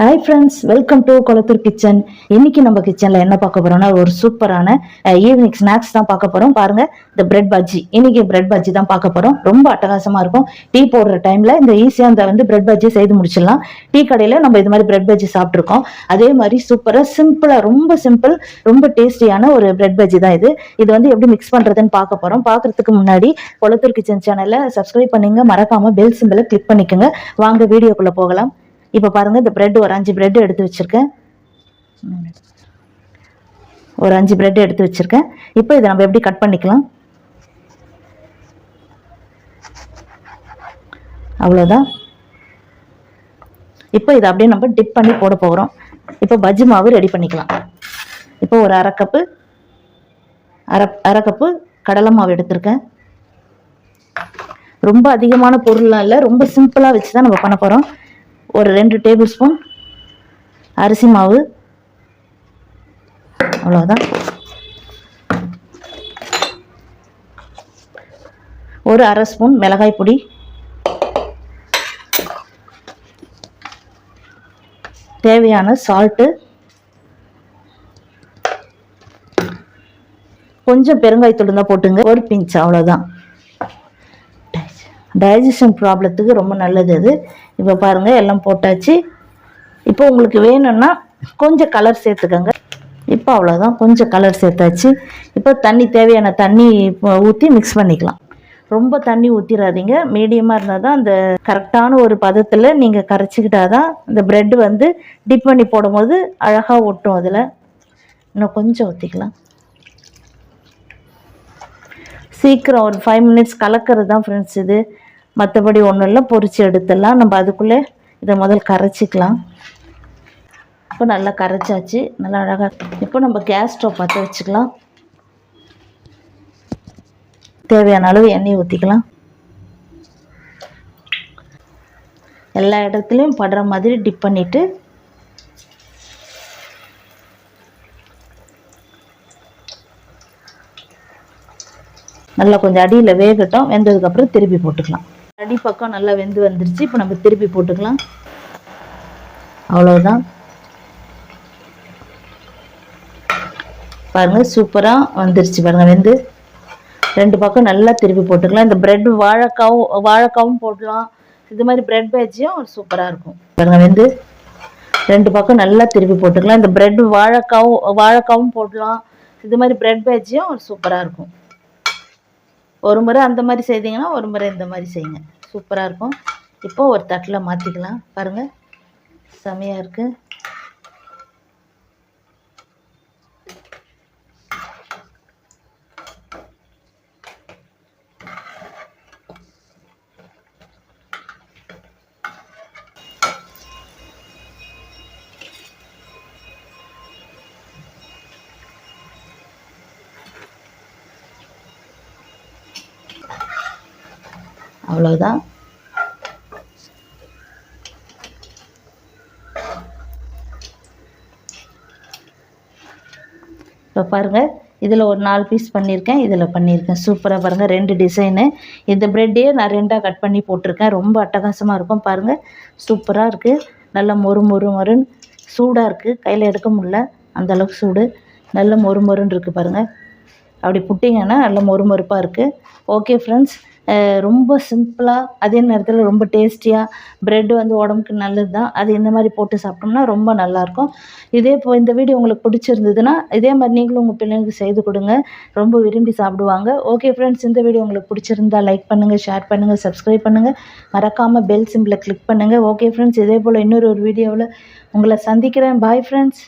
Hi friends welcome to Kolathur kitchen இன்னைக்கு நம்ம கிச்சனில் என்ன பார்க்க போறோம்னா ஒரு சூப்பரான ஈவினிங் ஸ்நாக்ஸ் தான் பார்க்க போறோம். பாருங்க இந்த பிரெட் பஜ்ஜி இன்னைக்கு பிரெட் பஜ்ஜி தான் பார்க்க போறோம். ரொம்ப அட்டகாசமா இருக்கும். டீ போடுற டைம்ல இந்த ஈஸியாக இந்த வந்து பிரெட் பஜ்ஜி செய்து முடிச்சிடலாம். டீ கடையில் நம்ம இது மாதிரி பிரெட் பஜ்ஜி சாப்பிட்ருக்கோம் அதே மாதிரி சூப்பராக சிம்பிளாக ரொம்ப சிம்பிள் ரொம்ப டேஸ்டியான ஒரு பிரெட் பஜ்ஜி தான் இது. இது வந்து எப்படி மிக்ஸ் பண்ணுறதுன்னு பார்க்க போறோம். பார்க்கறதுக்கு முன்னாடி கொளத்தூர் கிச்சன் சேனலை சப்ஸ்கிரைப் பண்ணிங்க. மறக்காம பெல் சிம்பிளை கிளிக் பண்ணிக்கோங்க. வாங்க வீடியோக்குள்ளே போகலாம். இப்போ பாருங்க இந்த ப்ரெட் ஒரு அஞ்சு ப்ரெட் எடுத்து வச்சிருக்கேன். ஒரு அஞ்சு ப்ரெட் எடுத்து வச்சிருக்கேன். இப்போ இதை நம்ம எப்படி கட் பண்ணிக்கலாம்? அவ்வளோதான் இப்போ இதை அப்படியே நம்ம டிப் பண்ணி போட போகிறோம் இப்போ பஜ்ஜி மாவு ரெடி பண்ணிக்கலாம். இப்போ ஒரு அரை கப்பு அரை அரை கப்பு கடலை மாவு எடுத்திருக்கேன். ரொம்ப அதிகமான பொருள்லாம் இல்லை ரொம்ப சிம்பிளாக வச்சு தான் நம்ம பண்ண போகிறோம் ஒரு ரெண்டு டேபிள் ஸ்பூன் அரிசி மாவு. அவ்வளோதான் ஒரு அரை ஸ்பூன் மிளகாய் பொடி. தேவையான சால்ட்டு கொஞ்சம் பெருங்காயத்தூள் தான் போட்டுங்க. ஒரு பிஞ்ச் அவ்வளோதான் டைஜஷன் ப்ராப்ளத்துக்கு ரொம்ப நல்லது அது. இப்போ பாருங்கள் எல்லாம் போட்டாச்சு. இப்போ உங்களுக்கு வேணும்னா கொஞ்சம் கலர் சேர்த்துக்கோங்க. இப்போ அவ்வளோதான் கொஞ்சம் கலர் சேர்த்தாச்சு. இப்போ தண்ணி தேவையான தண்ணி ஊற்றி மிக்ஸ் பண்ணிக்கலாம். ரொம்ப தண்ணி ஊற்றிடாதீங்க மீடியமாக இருந்தால் தான் அந்த கரெக்டான ஒரு பதத்தில் நீங்கள் கரைச்சிக்கிட்டா தான் இந்த ப்ரெட் வந்து டிப் பண்ணி போடும்போது அழகாக ஒட்டும் அதில். இன்னும் கொஞ்சம் ஊற்றிக்கலாம் சீக்கிரம் ஒரு ஃபைவ் மினிட்ஸ் கலக்கிறது தான் ஃப்ரெண்ட்ஸ் இது. மற்றபடி ஒன்றும் இல்லை பொறிச்சு எடுத்துடலாம். நம்ம அதுக்குள்ளே இதை முதல் கரைச்சிக்கலாம். இப்போ நல்லா கரைச்சாச்சு. நல்லா அழகாக இப்போ நம்ம கேஸ் ஸ்டவ் பற்ற வச்சுக்கலாம். தேவையான அளவு எண்ணெய் ஊற்றிக்கலாம் எல்லா இடத்துலையும் படுற மாதிரி டிப் பண்ணிவிட்டு நல்லா கொஞ்சம் அடியில் வேகட்டும். வெந்ததுக்கப்புறம் திருப்பி போட்டுக்கலாம். அடி பக்கம் நல்லா வெந்து வந்துருச்சு. இப்போ நம்ம திருப்பி போட்டுக்கலாம். அவ்வளோதான் பாருங்க சூப்பராக வந்துருச்சு பாருங்கள் வெந்து. ரெண்டு பக்கம் நல்லா திருப்பி போட்டுக்கலாம். இந்த பிரெட் வாழைக்காவும் வாழைக்காவும் போடலாம். இது மாதிரி பிரெட் பேஜியும் சூப்பராக இருக்கும். பாருங்கள் வெந்து. ரெண்டு பக்கம் நல்லா திருப்பி போட்டுக்கலாம். இந்த பிரெட் வாழைக்காவும் வாழைக்காவும் போடலாம். இது மாதிரி பிரெட் பேஜியும் சூப்பராக இருக்கும். ஒரு முறை அந்த மாதிரி செய்தீங்கன்னா ஒரு முறை இந்த மாதிரி செய்யுங்க. சூப்பராக இருக்கும். இப்போ ஒரு தட்டில் மாற்றிக்கலாம் பாருங்கள் செமையாக இருக்குது அவ்வளோதான் இப்போ பாருங்கள் இதில் ஒரு நாலு பீஸ் பண்ணியிருக்கேன் இதில் பண்ணியிருக்கேன். சூப்பராக பாருங்கள் ரெண்டு டிசைனு இந்த ப்ரெட்டையே நான் ரெண்டாக கட் பண்ணி போட்டிருக்கேன். ரொம்ப அட்டகாசமாக இருக்கும் பாருங்கள் சூப்பராக இருக்குது நல்லா மொறு மொறு மொறுன்னு சூடாக இருக்குது கையில் எடுக்க முடில அந்தளவுக்கு சூடு. நல்ல மொறு மொறுன்னு இருக்குது பாருங்கள் அப்படி புட்டிங்கன்னா நல்ல மொறு மொறுப்பாக இருக்குது ஓகே ஃப்ரெண்ட்ஸ் ரொம்ப சிம்பிளாக அதே நேரத்தில் ரொம்ப டேஸ்டியாக ப்ரெட் வந்து உடம்புக்கு நல்லது தான் அது இந்த மாதிரி போட்டு சாப்பிட்டோம்னா ரொம்ப நல்லாயிருக்கும். இதே இப்போ இந்த வீடியோ உங்களுக்கு பிடிச்சிருந்ததுன்னா இதே மாதிரி நீங்களும் உங்கள் பிள்ளைங்களுக்கு செய்து கொடுங்க. ரொம்ப விரும்பி சாப்பிடுவாங்க. ஓகே ஃப்ரெண்ட்ஸ் இந்த வீடியோ உங்களுக்கு பிடிச்சிருந்தா லைக் பண்ணுங்கள் ஷேர் பண்ணுங்கள் சப்ஸ்கிரைப் பண்ணுங்கள் மறக்காமல் பெல் சிம்பிளை கிளிக் பண்ணுங்கள் ஓகே ஃப்ரெண்ட்ஸ் இதே போல் இன்னொரு ஒரு வீடியோவில் உங்களை சந்திக்கிறேன். Bye friends